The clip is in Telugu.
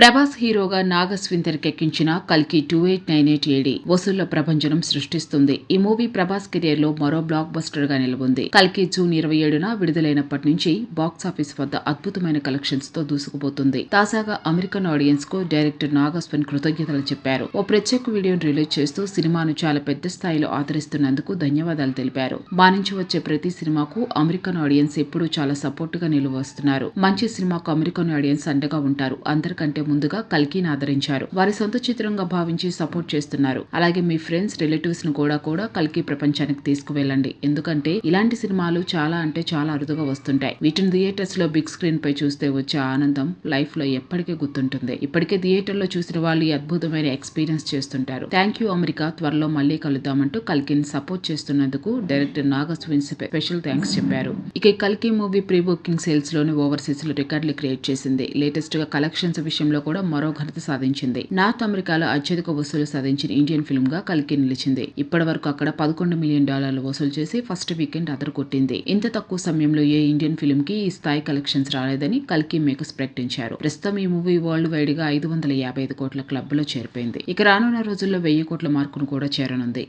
ప్రభాస్ హీరోగా నాగస్విన్ తెరకెక్కించిన కల్కి two eight nine eight AD వసూళ్ళ ప్రభంజనం సృష్టిస్తుంది. ఈ మూవీ ప్రభాస్ కెరియర్లో మరో బ్లాక్ బస్టర్గా నిలబొంది. కల్కి జూన్ ఇరవై ఏడున విడుదలైనప్పటి నుంచి బాక్సాఫీస్ వద్ద అద్భుతమైన కలెక్షన్స్తో దూసుకుపోతుంది. తాజాగా అమెరికన్ ఆడియన్స్కు డైరెక్టర్ నాగస్విన్ కృతజ్ఞతలు చెప్పారు. ఓ ప్రత్యేక వీడియోను రిలీజ్ చేస్తూ సినిమాను చాలా పెద్ద స్థాయిలో ఆదరిస్తున్నందుకు ధన్యవాదాలు తెలిపారు. మా నుంచి వచ్చే ప్రతి సినిమాకు అమెరికన్ ఆడియన్స్ ఎప్పుడూ చాలా సపోర్ట్గా నిలువస్తున్నారు. మంచి సినిమాకు అమెరికన్ ఆడియన్స్ అండగా ఉంటారు. అందరికంటే ముందుగా కల్కిని ఆదరించారు. వారి సొంత చిత్రంగా భావించి సపోర్ట్ చేస్తున్నారు. అలాగే మీ ఫ్రెండ్స్ రిలేటివ్స్ను కూడా కూడా కల్కి ప్రపంచానికి తీసుకువెళ్ళండి. ఎందుకంటే ఇలాంటి సినిమాలు చాలా అంటే చాలా అరుదుగా వస్తుంటాయి. వీటిని థియేటర్స్లో బిగ్ స్క్రీన్ పై చూస్తే వచ్చే ఆనందం లైఫ్లో ఎప్పటికీ గుర్తుంటుంది. ఇప్పటికే థియేటర్లో చూసిన వాళ్ళు ఈ అద్భుతమైన ఎక్స్పీరియన్స్ చేస్తుంటారు. Thank you America. త్వరలో మళ్ళీ కలుద్దామంటూ కల్కిని సపోర్ట్ చేస్తున్నందుకు డైరెక్టర్ నాగస్విన్ స్పెషల్ థ్యాంక్స్ చెప్పారు. ఇక కల్కి మూవీ ప్రీ బుకింగ్ సేల్స్లోని ఓవర్సీస్లో రికార్డులు క్రియేట్ చేసింది. లేటెస్ట్గా కలెక్షన్స్ విషయంలో కూడా మరో ఘనత సాధించింది. నార్త్ అమెరికాలో అత్యధిక వసూలు సాధించిన ఇండియన్ ఫిల్మ్గా కల్కి నిలిచింది. ఇప్పటి వరకు అక్కడ పదకొండు మిలియన్ డాలర్లు వసూలు చేసి ఫస్ట్ వీకెండ్ అదరగొట్టింది ఇంత తక్కువ సమయంలో ఏ ఇండియన్ ఫిల్మ్కి ఈ స్థాయి కలెక్షన్స్ రాలేదని కల్కి మేకర్స్ ప్రకటించారు. ప్రస్తుతం ఈ మూవీ వరల్డ్ వైడ్గా ఐదు వందల యాభై ఐదు కోట్ల క్లబ్లో చేరిపోయింది. ఇక రానున్న రోజుల్లో వెయ్యి కోట్ల మార్కును కూడా చేరనుంది.